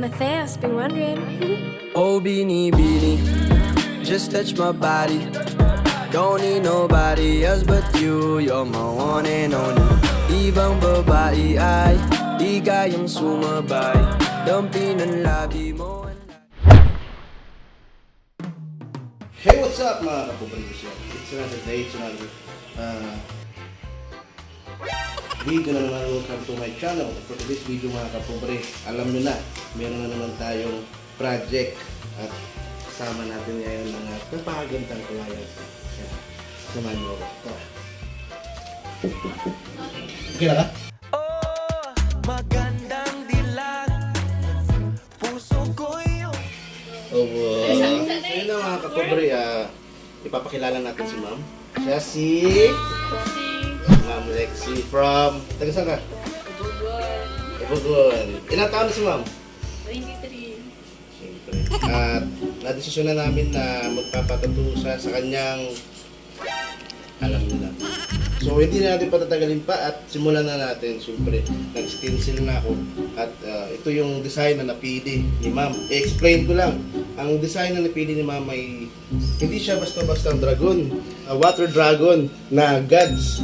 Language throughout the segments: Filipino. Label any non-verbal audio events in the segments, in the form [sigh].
Matthias, been wondering. Oh, beanie, beanie, just touch my body. Don't need nobody else but you. You're my one and only. Ibang babae ay di kayang sumabay. Dumpin ang labi mo. Hey, what's up mga kapubrigos yan? It's another day, it's another uh, video na naman. Welcome to my channel. For today's video mga kapobre, alam nyo na, meron na naman tayong project at kasama natin ngayon mga napakagandang client. Nyo ako. Tara. Okay na ka? Magandang dilag, puso ko yung... Oh, uh, so yun na mga kapobre, ah, ipapakilala natin si ma'am. Siya si... Ma'am Lexi from... Taga saan ka? Bugon. Ilang taon na si ma'am? 23. Siyempre. At nadesisyon na namin na magpapatato sa sa kanyang alam na. So hindi na natin patatagalin pa at simulan na natin. Siyempre, nag-stencil na ako. At ah, ito yung design na napili ni ma'am. I-explain ko lang. Ang design na napili ni ma'am ay hindi siya basta-basta dragon. a water dragon na gods.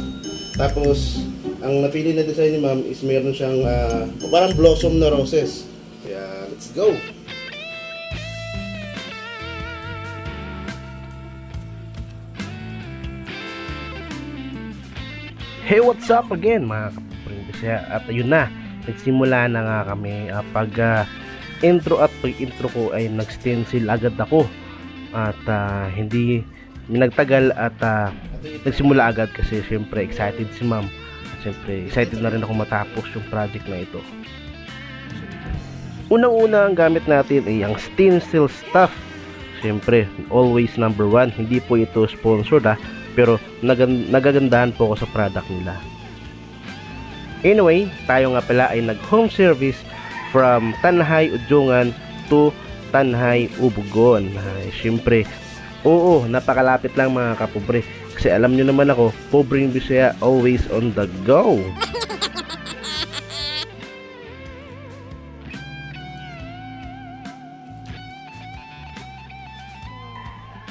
Tapos, ang napili na design ni ma'am is meron siyang ah, parang blossom na roses. Kaya, let's go! Hey, what's up again mga kapatid? At ayun na, nagsimula na nga kami uh, pag ah, intro at pag-intro ko ay nag-stencil agad ako. At ah, hindi nagtagal at ah, nagsimula agad kasi syempre excited si ma'am. At syempre excited na rin ako matapos yung project na ito. Unang-una ang gamit natin ay ang stencil stuff. Syempre, always number one. Hindi po ito sponsored ah pero nagan- nagagandahan po ako sa product nila. Anyway, tayo nga pala ay nag home service from Tanhay Udjongan to Tanhay Ubugon. Ay, syempre, oo, napakalapit lang mga kapobre. Kasi alam nyo naman ako, pobreng Bisaya always on the go.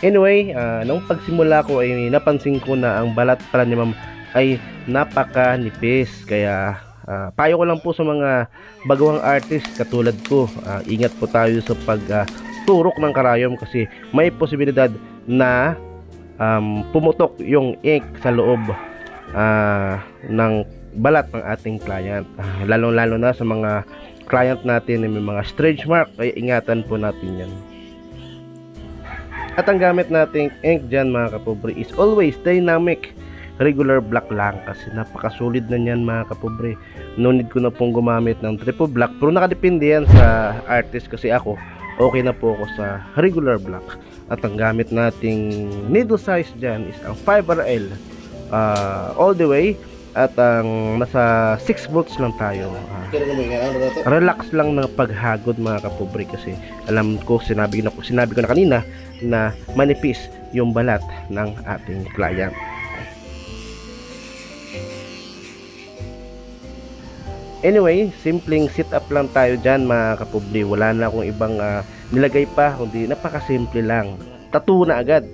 Anyway, ah, nung pagsimula ko ay napansin ko na ang balat pala ni ma'am ay napaka-nipis. Kaya ah, payo ko lang po sa mga baguhang artist katulad ko. ah, ingat po tayo sa pagturok ng karayom kasi may posibilidad na um, pumutok yung ink sa loob ah, ng balat ng ating client. Ah, Lalong-lalo na sa mga client natin na may mga stretch mark ay ingatan po natin yan. At ang gamit nating ink dyan mga kapobre is always dynamic regular black lang kasi napakasulit na niyan mga kapobre. No need ko na pong gumamit ng triple black pero nakadepende yan sa artist kasi ako okay na po ako sa regular black. At ang gamit nating needle size dyan is ang 5RL ah, all the way at ang nasa 6 volts lang tayo. To? relax lang ng paghagod mga kapobre kasi alam ko sinabi ko na sinabi ko na kanina na manipis yung balat ng ating client. Anyway, simpleng sit up lang tayo dyan mga kapobre. Wala na akong ibang ah, nilagay pa, kundi napakasimple lang. Tattoo na agad.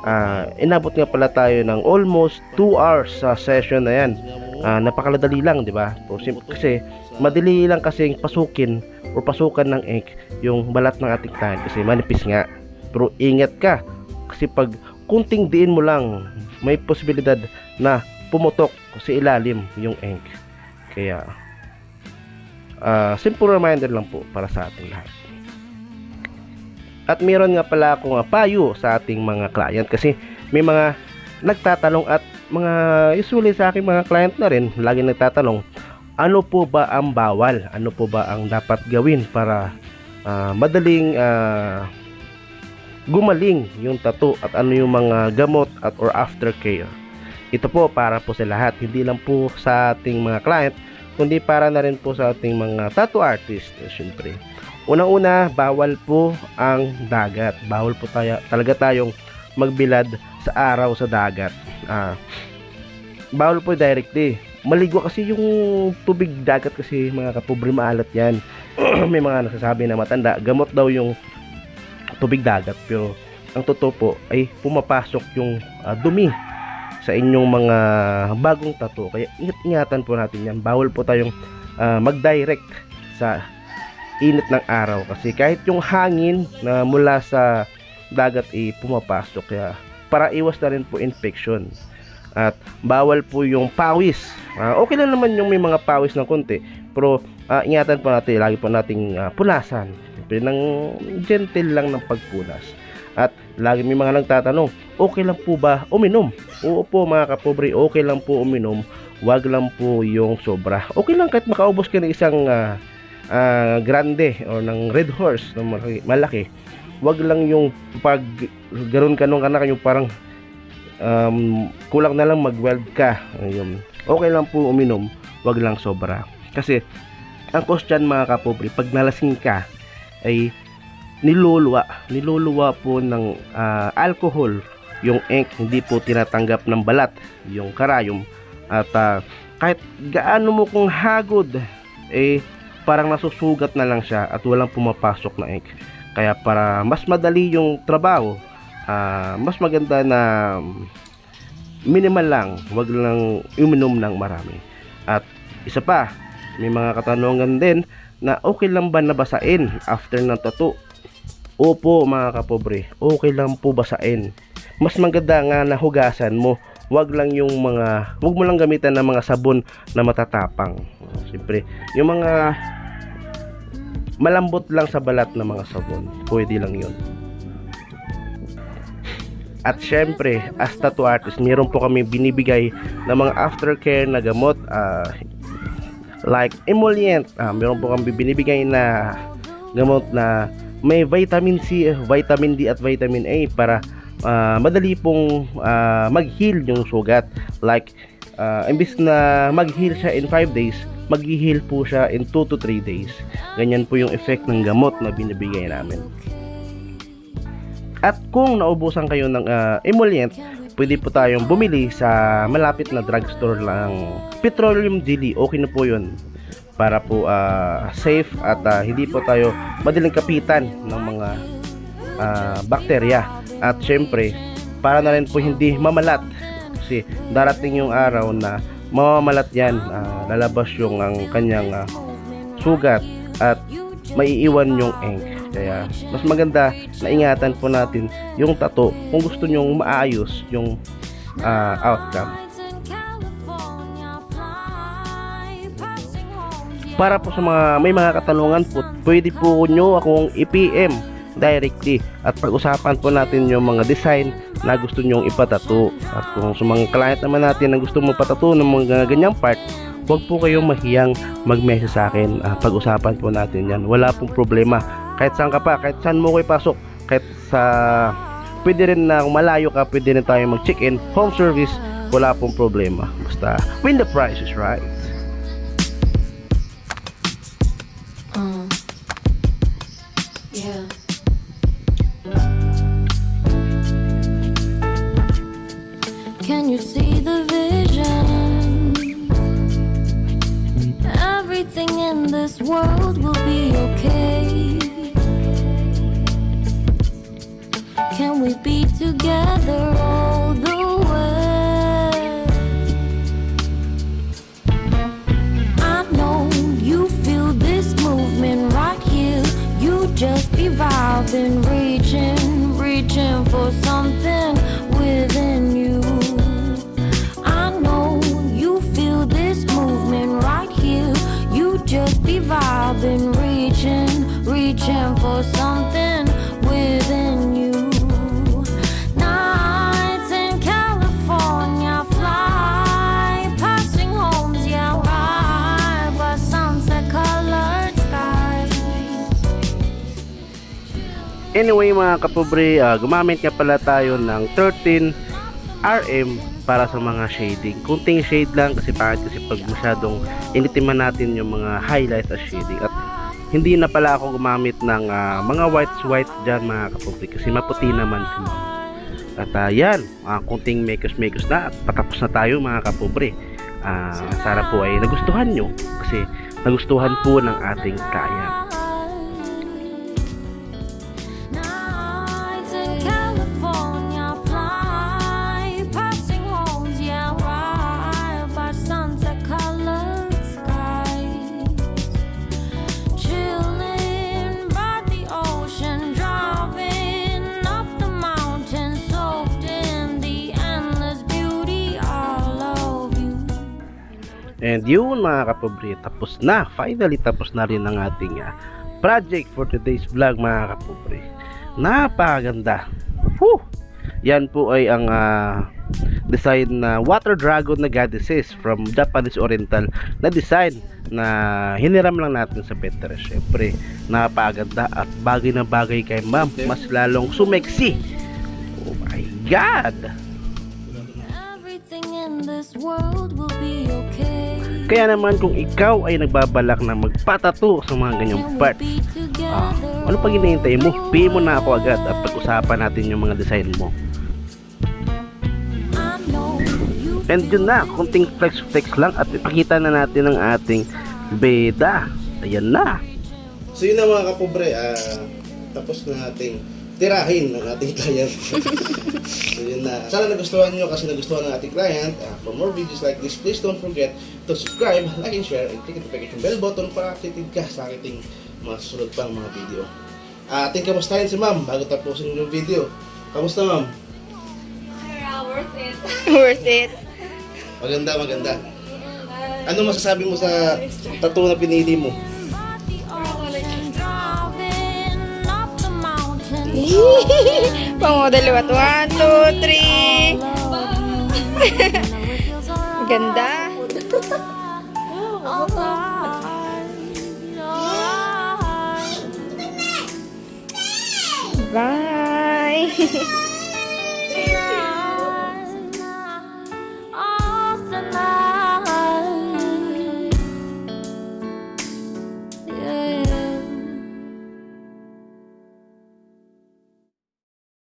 Ah, inabot nga pala tayo ng almost 2 hours sa session na yan. Ah, napakaladali lang, di ba? Kasi madali lang kasing pasukin o pasukan ng ink yung balat ng ating client kasi manipis nga. Pero ingat ka kasi pag kunting diin mo lang, may posibilidad na pumutok sa ilalim yung ink. Kaya ah, simple reminder lang po para sa ating lahat. At meron nga pala akong ah, payo sa ating mga client kasi may mga nagtatanong at mga usually sa aking mga client na rin lagi nagtatanong ano po ba ang bawal? Ano po ba ang dapat gawin para ah, madaling ah, gumaling yung tattoo at ano yung mga gamot at or aftercare? Ito po para po sa lahat, hindi lang po sa ating mga client, kundi para na rin po sa ating mga tattoo artist, eh, syempre. Unang-una, bawal po ang dagat. Bawal po tayo, talaga tayong magbilad sa araw sa dagat. Ah, bawal po directly. maligwa kasi yung tubig dagat kasi mga kapobre maalat yan. [clears throat] May mga nagsasabi na matanda, gamot daw yung tubig dagat pero ang totoo po ay pumapasok yung ah, dumi sa inyong mga bagong tato. Kaya ingat-ingatan po natin yan. Bawal po tayong ah, mag-direct sa init ng araw. Kasi kahit yung hangin na mula sa dagat ay pumapasok kaya para iwas na rin po infection. At bawal po yung pawis. Ah, okay lang naman yung may mga pawis ng konti pero ah, ingatan po natin lagi po nating ah, punasan Siyempre, ng gentle lang ng pagpunas at lagi may mga nagtatanong okay lang po ba uminom? Oo po mga kapobre okay lang po uminom. Wag lang po yung sobra. Okay lang kahit makaubos ka ng isang ah, ah, grande o ng red horse na malaki, malaki wag lang yung pag garon ka nung anak yung parang um, kulang na lang mag-weld ka. Ayun. Okay lang po uminom wag lang sobra. Kasi ang dyan mga kapobre pag nalasing ka ay niluluwa niluluwa po ng ah, alcohol yung ink. Hindi po tinatanggap ng balat yung karayom. At ah, kahit gaano mo kung hagod eh parang nasusugat na lang siya at walang pumapasok na ink. Kaya para mas madali yung trabaho ah, mas maganda na minimal lang wag lang uminom ng marami. At isa pa may mga katanungan din na okay lang ba nabasain after ng tattoo Opo mga kapobre, okay lang po basain. Mas maganda nga na hugasan mo. Wag lang yung mga, wag mo lang gamitan ng mga sabon na matatapang. Siyempre, yung mga malambot lang sa balat na mga sabon, pwede lang yun. At syempre, as tattoo artist, meron po kami binibigay na mga aftercare na gamot ah, like emollient. Ah, meron po kami binibigay na gamot na may vitamin C, vitamin D at vitamin A para ah, madali pong ah, mag-heal yung sugat. Like, ah, imbis na mag-heal siya in 5 days, mag-heal po siya in 2 to 3 days. Ganyan po yung effect ng gamot na binibigay namin. At kung naubusan kayo ng ah, emollient, pwede po tayong bumili sa malapit na drugstore lang petroleum jelly. Okay na po yun para po ah, safe at ah, hindi po tayo madaling kapitan ng mga ah, bakterya. At syempre, para na rin po hindi mamalat kasi darating yung araw na mamamalat yan, ah, lalabas yung ang kanyang ah, sugat at maiiwan yung ink. Kaya mas maganda na ingatan po natin yung tato kung gusto nyong maayos yung ah, outcome. Para po sa mga may mga katanungan po, pwede po nyo akong i-PM directly at pag-usapan po natin yung mga design na gusto nyong ipatato. At kung sa mga client naman natin na gusto mo patato ng mga ganyang part huwag po kayong mahiyang mag-message sa akin. Ah, pag-usapan po natin yan. Wala pong problema. Kahit saan ka pa kahit saan mo ko ipasok kahit sa pwede rin na kung malayo ka pwede rin tayo mag check in home service wala pong problema. Basta when the price is right evolving, reaching, reaching for something within you. Nights in California fly, passing homes, yeah, right, by sunset colored skies. Anyway mga kapobre, ah, gumamit nga pala tayo ng 13 RM para sa mga shading. Kunting shade lang kasi pangit kasi pag masyadong initiman natin yung mga highlights at shading. At hindi na pala ako gumamit ng ah, mga whites white dyan mga kapobre kasi maputi naman si Ma'am. At ah, yan, ah, kunting makers makers na at patapos na tayo mga kapobre. Ah, sana po ay nagustuhan nyo kasi nagustuhan po ng ating client. And yun mga kapobre, tapos na. Finally, tapos na rin ang ating ah, project for today's vlog mga kapobre. Napakaganda. Whew! Yan po ay ang ah, design na water dragon na goddesses from Japanese Oriental na design na hiniram lang natin sa Pinterest. Siyempre, napakaganda at bagay na bagay kay ma'am. Mas lalong sumeksi. Oh my God! Kaya naman kung ikaw ay nagbabalak na magpatato sa mga ganyang part, be Ah, ano pag hinihintay mo? PM mo na ako agad at pag-usapan natin yung mga design mo. And yun na, kunting flex-flex lang at ipakita na natin ang ating beda. Ayan na. So yun na mga kapobre, ah, tapos na nating tirahin ng ating [laughs] client. so yun na. Sana nagustuhan nyo kasi nagustuhan ng ating client. Ah, for more videos like this, please don't forget to subscribe, like, and share, and click the notification bell button para updated ka sa ating mga susunod pang mga video. Ah, ating kamustahin si ma'am bago tapusin yung video. Kamusta ma'am? [laughs] Worth it. Maganda, maganda. Ano masasabi mo sa tattoo na pinili mo? [laughs] Pang-model what? One, two, three. [laughs] Ganda. Bye. [laughs]